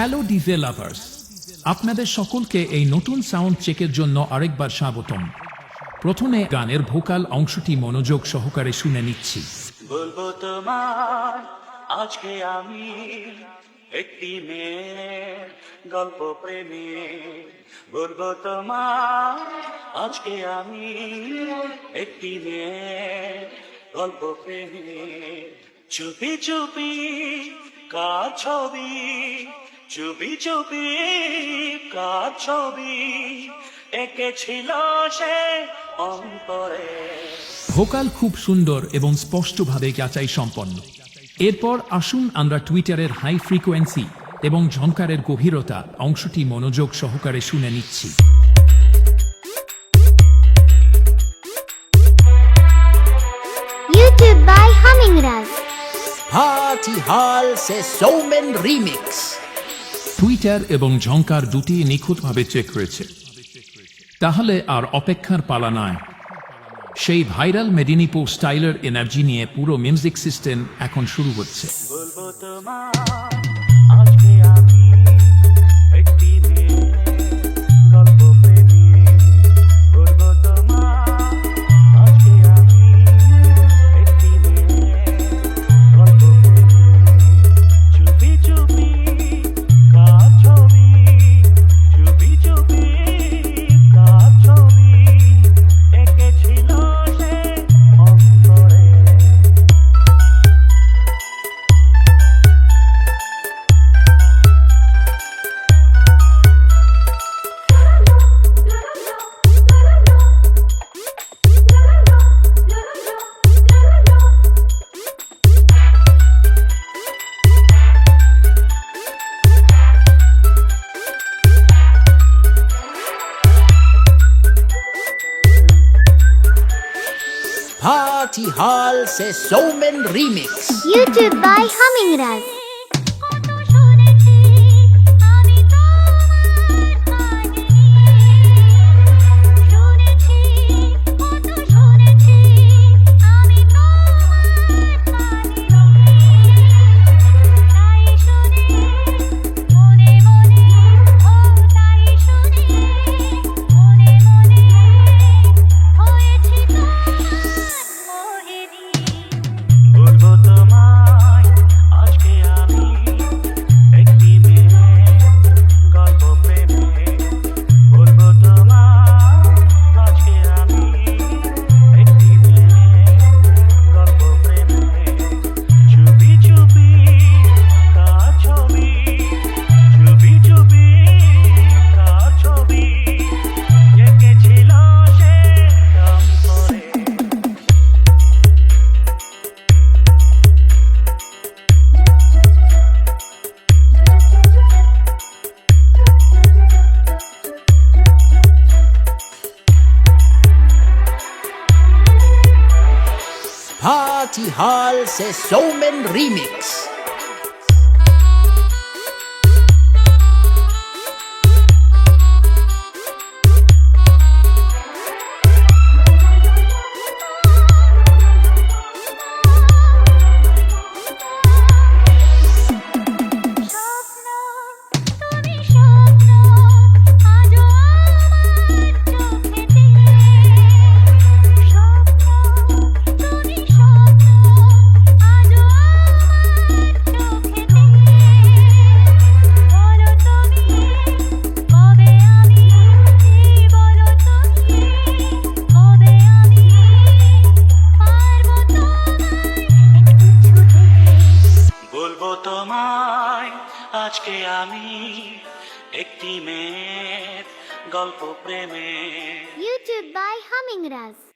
Hello DJ lovers আপনাদের সকলকে এই নতুন সাউন্ড চেকের জন্য আরেকবার স্বাগতম। প্রথমে গানের ভোকাল অংশটি মনোযোগ সহকারে শুনে নিচ্ছি। বলব তোমার আজকে আমি একটি মেয়ের গল্প প্রেমে বলব তোমার আজকে আমি একটি মেয়ের গল্প প্রেমে চুপি চুপি কার ছবি চুপি চুপি কার ছবি এঁকেছিল সে অন্তরে ভোকাল খুব সুন্দর এবং স্পষ্টভাবে যাচাই সম্পন্ন এরপর আসুন আমরা টুইটারের হাই ফ্রিকোয়েন্সি এবং ঝঙ্কারের গভীরতা অংশটি মনোযোগ সহকারে শুনে নিচ্ছি YouTube by Humming Raz. Party Hall se Somen Remix. Twitter এবং ঝঙ্কার দুটি নিখুঁতভাবে চেক হয়েছে তাহলে আর অপেক্ষার পালা নয় সেই ভাইরাল মেদিনীপুর স্টাইলের এনার্জি নিয়ে পুরো মিউজিক সিস্টেম এখন শুরু হচ্ছে। Party Hall se Somen Remix. YouTube by Humming Party Hall se Somen Remix. আজকে আমি একটি মেয়ের গল্প প্রেমে YouTube by Humming Raz.